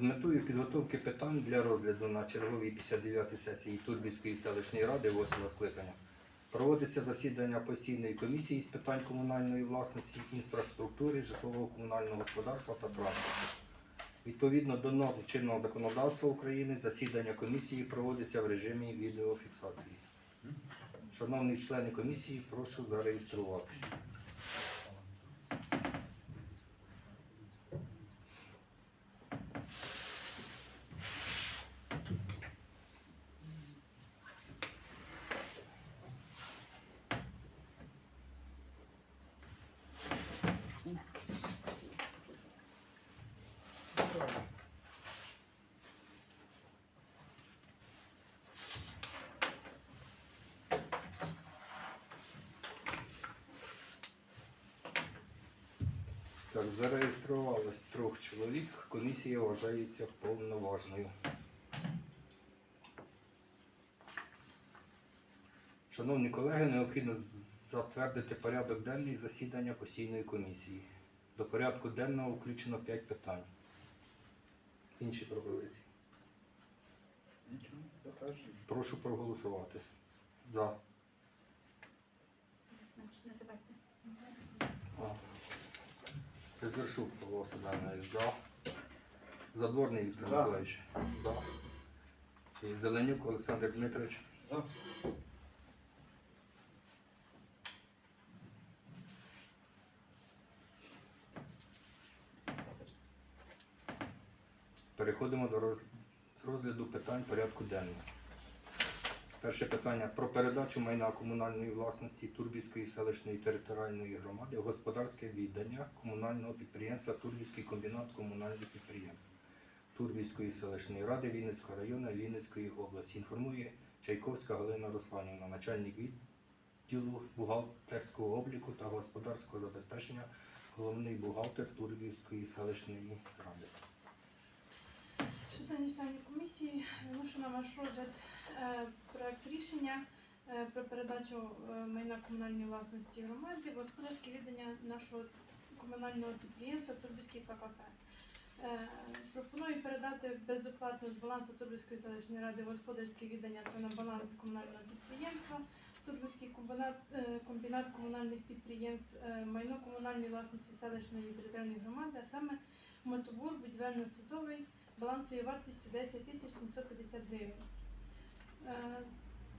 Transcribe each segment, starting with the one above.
З метою підготовки питань для розгляду на черговій 59-й сесії Турбівської селищної ради 8 скликання проводиться засідання постійної комісії з питань комунальної власності, інфраструктури, житлового комунального господарства та транспорту. Відповідно до норм чинного законодавства України, засідання комісії проводиться в режимі відеофіксації. Шановні члени комісії, прошу зареєструватися. Так, зареєструвалось трьох чоловік. Комісія вважається повноважною. Шановні колеги, необхідно затвердити порядок денний засідання постійної комісії. До порядку денного включено 5 питань. Інші пропозиції. Прошу проголосувати. За. Називайте. А. Безвершук Павло Семенович. За. Задворний Віктор За. Миколаївич. За. І Зеленюк Олександр Дмитрович. За. Переходимо до роз- розгляду питань порядку денного. Перше питання про передачу майна комунальної власності Турбівської селищної територіальної громади господарське віддання комунального підприємства Турбівський комбінат комунальних підприємств Турбівської селищної ради Вінницького району Вінницької області. Інформує Чайковська Галина Русланівна, начальник відділу бухгалтерського обліку та господарського забезпечення, головний бухгалтер Турбівської селищної ради. Шановні члени комісії, виношу на ваш розгляд проект рішення е, про передачу е, майна комунальної власності громади господарське віддання нашого комунального підприємства Турбівський ККП. Е, Пропоную передати безоплатно з балансу Турбівської селищної ради господарське віддання та на баланс комунального підприємства Турбівський комбінат, е, комбінат комунальних підприємств е, майно комунальної власності селищної територіальної громади, а саме мотобур будівельно-садовий балансовою вартістю 10 тисяч 750 гривень. Е,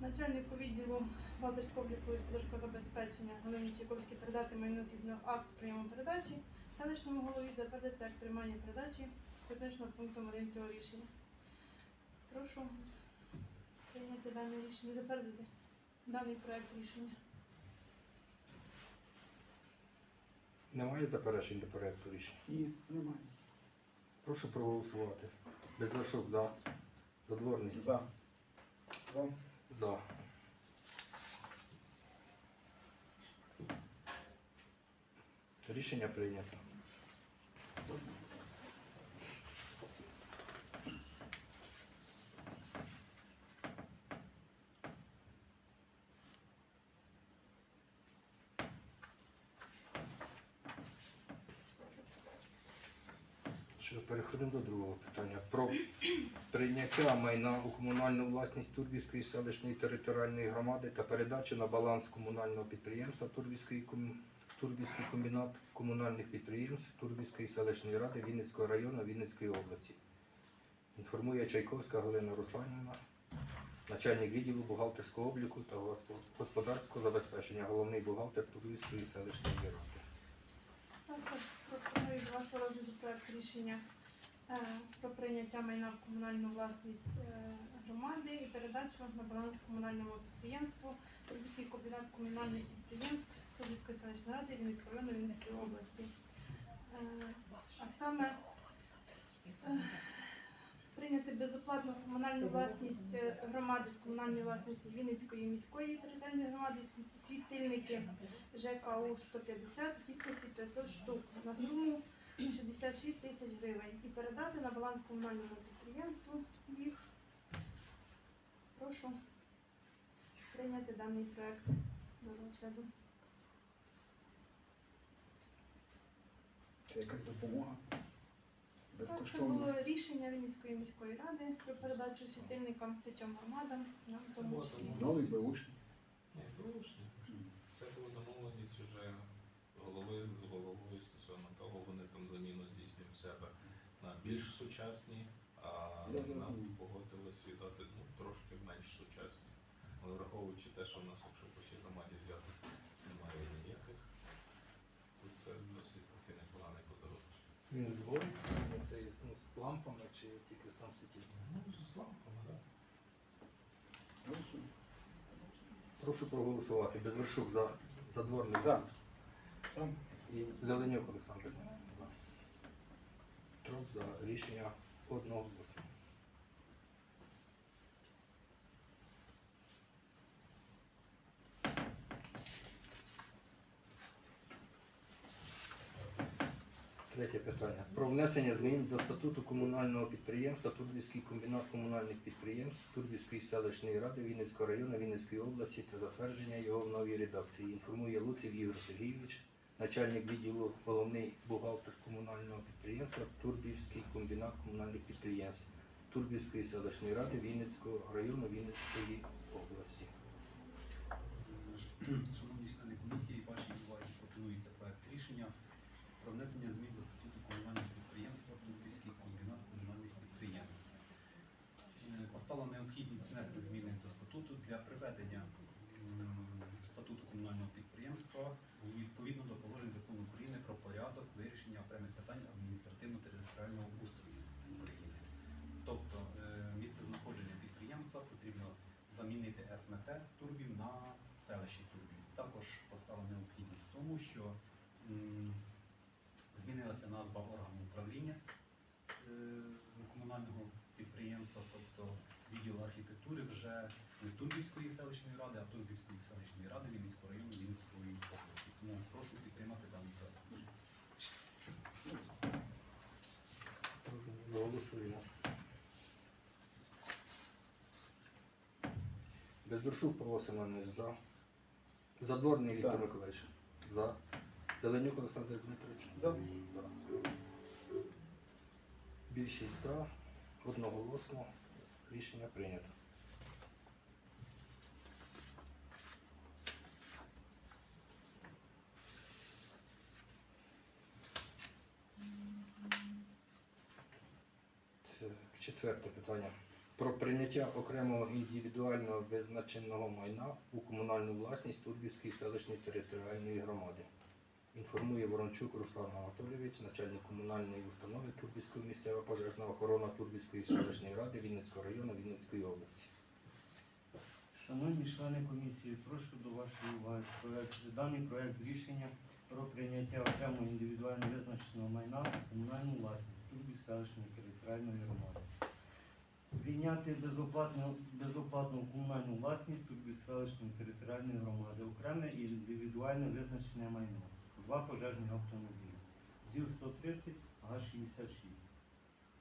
Начальнику відділу бухгалтерського обліку і забезпечення Галині Чайковській передати майно згідно акту прийому передачі, селищному голові затвердити акт приймання передачі технічного пункту 1 цього рішення. Прошу прийняти дане рішення, затвердити даний проект рішення. Немає заперечень до проекту рішення. Ні, немає. Прошу проголосувати. Безвершук за. Задворний За. За. Рішення прийнято. Переходимо до другого питання. Про прийняття майна у комунальну власність Турбівської селищної територіальної громади та передачу на баланс комунального підприємства Турбівський, ком... Турбівський комбінат комунальних підприємств Турбівської селищної ради Вінницького району Вінницької області. Інформує Чайковська Галина Русланівна, начальник відділу бухгалтерського обліку та господарського забезпечення, головний бухгалтер Турбівської селищної ради. Пропоную до вашого розгляду проект рішення е, про прийняття майна в комунальну власність е, громади і передачу на баланс комунальному підприємству Турбівський комбінат комунальних підприємств Турбівської селищної ради Вінницького району Вінницької області. Е, А саме прийняти безоплатно комунальну власність громади з комунальної власності Вінницької міської територіальної громади світильники ЖКУ 150 кількості 500 штук на суму 66 тисяч гривень і передати на баланс комунальному підприємству їх. Прошу прийняти даний проект до розгляду. Це якась допомога. Так, це Безкоштовно. було рішення Вінницької міської ради про передачу світильникам п'ятьом громадам, нам в тому числі. Новий беушний. Ні, бушні. Це була домовленість вже голови з головою стосовно того, вони там заміну здійснюють себе на більш сучасні, а нам погодились віддати ну, трошки менш сучасні. Але враховуючи те, що в нас, якщо по всій громаді взяти, немає ніяких, то це досить таки непоганий подарунок. Він згорить, це ну, з лампами чи тільки сам світильник? Ну, з лампами, так. Прошу проголосувати. Безвершук за задворний За. І Зеленюк Олександр. За. За рішення одноголосно. Третє питання. Про внесення змін до статуту комунального підприємства Турбівський комбінат комунальних підприємств Турбівської селищної ради Вінницького району Вінницької області та затвердження його в новій редакції. Інформує Луців Ігор Сергійович, начальник відділу головний бухгалтер комунального підприємства Турбівський комбінат комунальних підприємств Турбівської селищної ради Вінницького району Вінницької області. Шановні члени комісії, вашій увазі пропонується проект рішення про внесення змін до статуту комунального підприємства Турківський комбінат комунальних підприємств. Е, Постала необхідність внести зміни до статуту для приведення статуту комунального підприємства відповідно до положень закону України про порядок вирішення окремих питань адміністративно-територіального устрою України. Тобто е, місце знаходження підприємства потрібно замінити СМТ турбів на селище турбів. Також постала необхідність в тому, що змінилася назва органу управління е, комунального підприємства, тобто відділ вже не Турбівської селищної ради, а Турбівської селищної ради Вінницького району Вінницької області. Тому прошу підтримати даний проект. Голосуємо. Павло Семенович за. Задворний Віктор. Миколаївич. За. Зеленюк Олександр Дмитрович. За. За. Більшість за. Одноголосно. Рішення прийнято. Четверте питання. Про прийняття окремого індивідуального визначеного майна у комунальну власність Турбівської селищної територіальної громади. Інформує Ворончук Руслан Анатолійович, начальник комунальної установи Турбівської місцева пожежна охорона Турбівської селищної ради Вінницького району Вінницької області. Шановні члени комісії, прошу до вашої уваги даний проект рішення про прийняття окремо індивідуально визначеного майна комунальну власність Турбі селищної територіальної громади. Прийняти безоплатну, безоплатну комунальну власність Турбі селищної територіальної громади, окреме і індивідуально визначене майно. Два пожежні автомобілі. ЗІЛ-130, ГАЗ-66.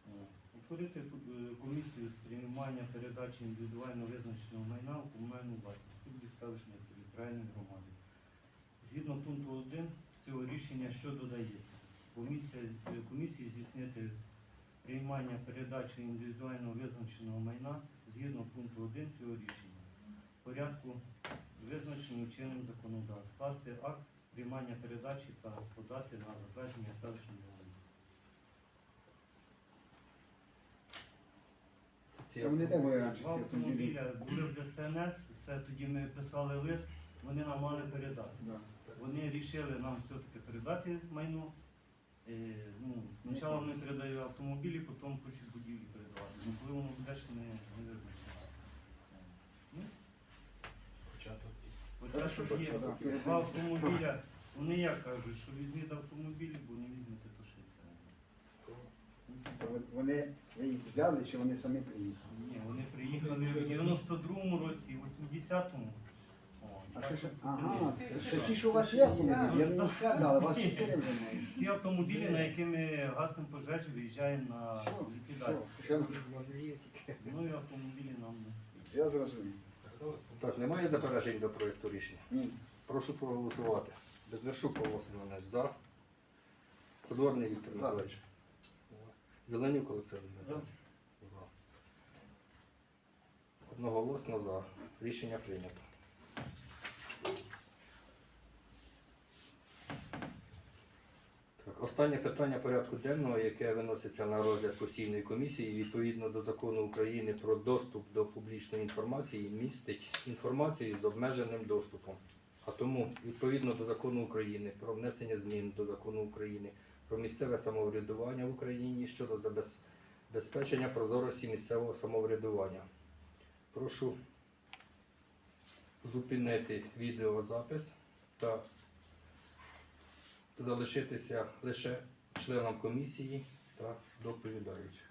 Е, Утворити е, комісію з приймання передачі індивідуально визначеного майна у комунальну власність Турбі селищної територіальної громади. Згідно пункту 1 цього рішення, що додається? Комісія, е, комісії здійснити приймання передачі індивідуально визначеного майна згідно пункту 1 цього рішення. В порядку визначеному чинним законодавством скласти акт приймання передачі та подати на затвердження селищної ради. Це вони де? Два автомобіля були в ДСНС, це тоді ми писали лист, вони нам мали передати. Да. Вони вирішили нам все-таки передати майно. Е, ну, спочатку вони передають автомобілі, потім хочуть будівлі передавати. Ну, коли воно буде ще не, не визначено. Ну, Початок. початок Хорошо, є. Два автомобіля. Вони як кажуть, що візьміть автомобілі, бо не візьмете, то ще це. Вони ви їх взяли, чи вони самі приїхали? Ні, вони приїхали в 92-му році, в 80-му. А це ще, ага, це це ще ті, що у вас є автомобілі? Я Так. не згадав, у вас чотири вже мають. Ці автомобілі, на які ми гасимо пожежі, виїжджаємо на Все, ліквідацію. все, Ну і автомобілі нам не світять. я зрозумів. Так, немає заперечень до проєкту рішення? Ні. Прошу проголосувати. Безвершук Павло Семенович за. Задворний Віктор За. Миколаївич. Зеленюк Олександр Дмитрович. За. Одноголосно за. Рішення прийнято. Останнє питання порядку денного, яке виноситься на розгляд постійної комісії, відповідно до закону України про доступ до публічної інформації, містить інформацію з обмеженим доступом. А тому, відповідно до закону України про внесення змін до закону України про місцеве самоврядування в Україні щодо забезпечення прозорості місцевого самоврядування. Прошу зупинити відеозапис та залишитися лише членом комісії та доповідаючим.